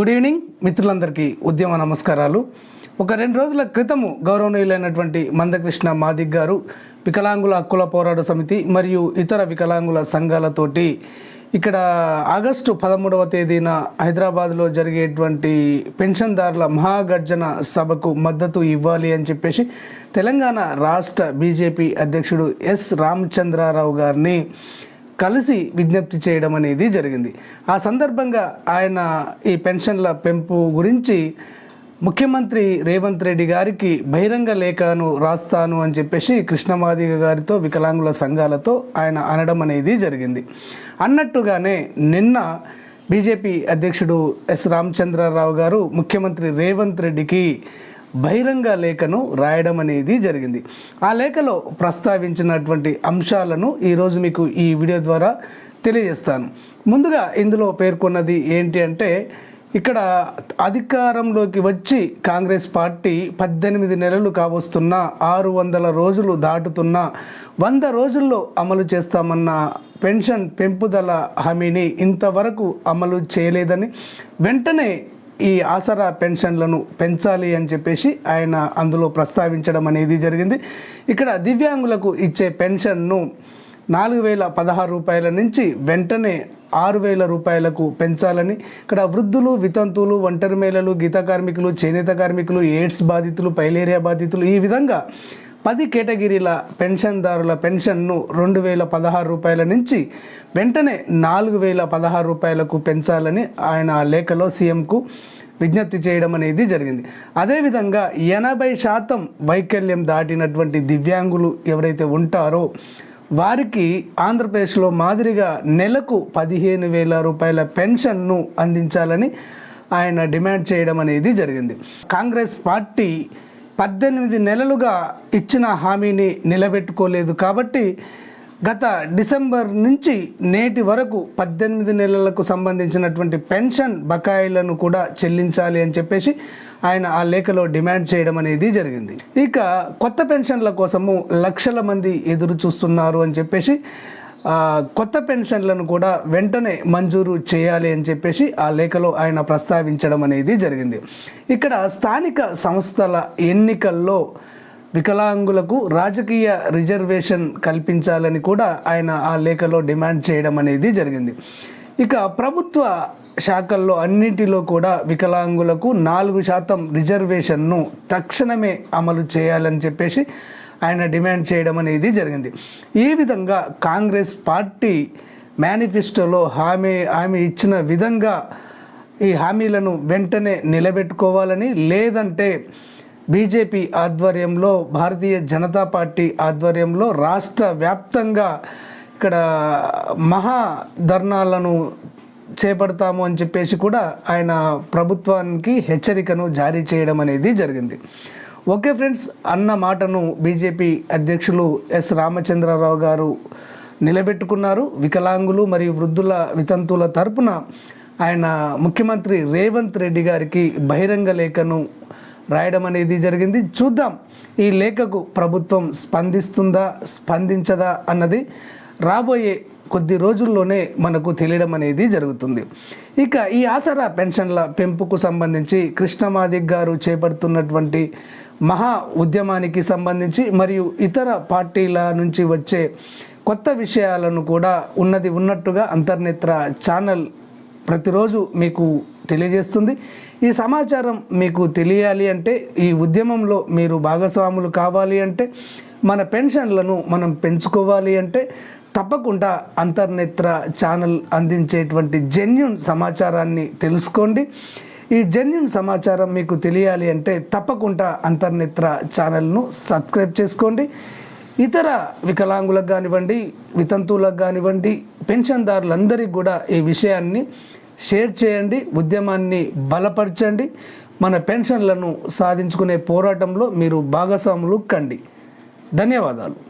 Good evening మిత్రులందరికీ ఉద్యమ నమస్కారాలు. ఒక రెండు రోజుల క్రితము గౌరవనీయులైనటువంటి మందకృష్ణ మాదిక్ గారు వికలాంగుల హక్కుల పోరాట సమితి మరియు ఇతర వికలాంగుల సంఘాలతోటి ఇక్కడ ఆగస్టు పదమూడవ తేదీన హైదరాబాద్లో జరిగేటువంటి పెన్షన్దారుల మహాగర్జన సభకు మద్దతు ఇవ్వాలి అని చెప్పేసి తెలంగాణ రాష్ట్ర బీజేపీ అధ్యక్షుడు ఎస్ రామచంద్రారావు గారిని కలిసి విజ్ఞప్తి చేయడం అనేది జరిగింది. ఆ సందర్భంగా ఆయన ఈ పెన్షన్ల పెంపు గురించి ముఖ్యమంత్రి రేవంత్ రెడ్డి గారికి బహిరంగ లేఖను రాస్తాను అని చెప్పేసి కృష్ణమాదిగ గారితో వికలాంగుల సంఘాలతో ఆయన అనడం అనేది జరిగింది. అన్నట్టుగానే నిన్న బీజేపీ అధ్యక్షుడు ఎస్ రామచంద్రరావు గారు ముఖ్యమంత్రి రేవంత్ రెడ్డికి బహిరంగ లేఖను రాయడం అనేది జరిగింది. ఆ లేఖలో ప్రస్తావించినటువంటి అంశాలను ఈరోజు మీకు ఈ వీడియో ద్వారా తెలియజేస్తాను. ముందుగా ఇందులో పేర్కొన్నది ఏంటి అంటే ఇక్కడ అధికారంలోకి వచ్చి కాంగ్రెస్ పార్టీ పద్దెనిమిది నెలలు కావస్తున్న ఆరు వందల రోజులు దాటుతున్న వంద రోజుల్లో అమలు చేస్తామన్న పెన్షన్ పెంపుదల హామీని ఇంతవరకు అమలు చేయలేదని వెంటనే ఈ ఆసరా పెన్షన్లను పెంచాలి అని చెప్పేసి ఆయన అందులో ప్రస్తావించడం అనేది జరిగింది. ఇక్కడ దివ్యాంగులకు ఇచ్చే పెన్షన్ను నాలుగు వేల పదహారు రూపాయల నుంచి వెంటనే ఆరు వేల రూపాయలకు పెంచాలని ఇక్కడ వృద్ధులు వితంతువులు ఒంటరి మహిళలు గీత కార్మికులు చేనేత కార్మికులు ఎయిడ్స్ బాధితులు పైలేరియా బాధితులు ఈ విధంగా పది కేటగిరీల పెన్షన్దారుల పెన్షన్ను రెండు వేల పదహారు రూపాయల నుంచి వెంటనే నాలుగు వేల పదహారు రూపాయలకు పెంచాలని ఆయన ఆ లేఖలో సీఎంకు విజ్ఞప్తి చేయడం అనేది జరిగింది. అదేవిధంగా ఎనభై శాతం వైకల్యం దాటినటువంటి దివ్యాంగులు ఎవరైతే ఉంటారో వారికి ఆంధ్రప్రదేశ్లో మాదిరిగా నెలకు పదిహేను వేల రూపాయల పెన్షన్ను అందించాలని ఆయన డిమాండ్ చేయడం అనేది జరిగింది. కాంగ్రెస్ పార్టీ పద్దెనిమిది నెలలుగా ఇచ్చిన హామీని నిలబెట్టుకోలేదు కాబట్టి గత డిసెంబర్ నుంచి నేటి వరకు పద్దెనిమిది నెలలకు సంబంధించినటువంటి పెన్షన్ బకాయిలను కూడా చెల్లించాలి అని చెప్పేసి ఆయన ఆ లేఖలో డిమాండ్ చేయడం అనేది జరిగింది. ఇక కొత్త పెన్షన్ల కోసము లక్షల మంది ఎదురు చూస్తున్నారు అని చెప్పేసి కొత్త పెన్షన్లను కూడా వెంటనే మంజూరు చేయాలి అని చెప్పేసి ఆ లేఖలో ఆయన ప్రస్తావించడం అనేది జరిగింది. ఇక్కడ స్థానిక సంస్థల ఎన్నికల్లో వికలాంగులకు రాజకీయ రిజర్వేషన్ కల్పించాలని కూడా ఆయన ఆ లేఖలో డిమాండ్ చేయడం అనేది జరిగింది. ఇక ప్రభుత్వ శాఖల్లో అన్నింటిలో కూడా వికలాంగులకు నాలుగు శాతం రిజర్వేషన్ను తక్షణమే అమలు చేయాలని చెప్పేసి ఆయన డిమాండ్ చేయడం అనేది జరిగింది. ఈ విధంగా కాంగ్రెస్ పార్టీ మేనిఫెస్టోలో హామీ హామీ ఇచ్చిన విధంగా ఈ హామీలను వెంటనే నిలబెట్టుకోవాలని లేదంటే బీజేపీ ఆధ్వర్యంలో భారతీయ జనతా పార్టీ ఆధ్వర్యంలో రాష్ట్ర వ్యాప్తంగా ఇక్కడ మహా ధర్నాలను చేపడతాము అని చెప్పేసి కూడా ఆయన ప్రభుత్వానికి హెచ్చరికను జారీ చేయడం అనేది జరిగింది. ఓకే ఫ్రెండ్స్ అన్న మాటను బీజేపీ అధ్యక్షులు ఎస్ రామచంద్రరావు గారు నిలబెట్టుకున్నారు. వికలాంగులు మరియు వృద్ధుల వితంతువుల తరపున ఆయన ముఖ్యమంత్రి రేవంత్ రెడ్డి గారికి బహిరంగ లేఖను రాయడం అనేది జరిగింది. చూద్దాం ఈ లేఖకు ప్రభుత్వం స్పందిస్తుందా స్పందించదా అన్నది రాబోయే కొద్ది రోజుల్లోనే మనకు తెలియడం అనేది జరుగుతుంది. ఇక ఈ ఆసరా పెన్షన్ల పెంపుకు సంబంధించి కృష్ణమాదిక్ గారు చేపడుతున్నటువంటి మహా ఉద్యమానికి సంబంధించి మరియు ఇతర పార్టీల నుంచి వచ్చే కొత్త విషయాలను కూడా ఉన్నది ఉన్నట్టుగా అంతర్నేత్ర ఛానల్ ప్రతిరోజు మీకు తెలియజేస్తుంది. ఈ సమాచారం మీకు తెలియాలి అంటే ఈ ఉద్యమంలో మీరు భాగస్వాములు కావాలి అంటే మన పెన్షన్లను మనం పెంచుకోవాలి అంటే తప్పకుండా అంతర్నేత్ర ఛానల్ అందించేటువంటి జెన్యున్ సమాచారాన్ని తెలుసుకోండి. ఈ జెన్యున్ సమాచారం మీకు తెలియాలి అంటే తప్పకుండా అంతర్నేత్ర ఛానల్ను సబ్స్క్రైబ్ చేసుకోండి. ఇతర వికలాంగులకు కానివ్వండి వితంతువులకు కానివ్వండి పెన్షన్దారులందరికీ కూడా ఈ విషయాన్ని షేర్ చేయండి ఉద్యమాన్ని బలపరచండి. మన పెన్షన్లను సాధించుకునే పోరాటంలో మీరు భాగస్వాములు కండి. ధన్యవాదాలు.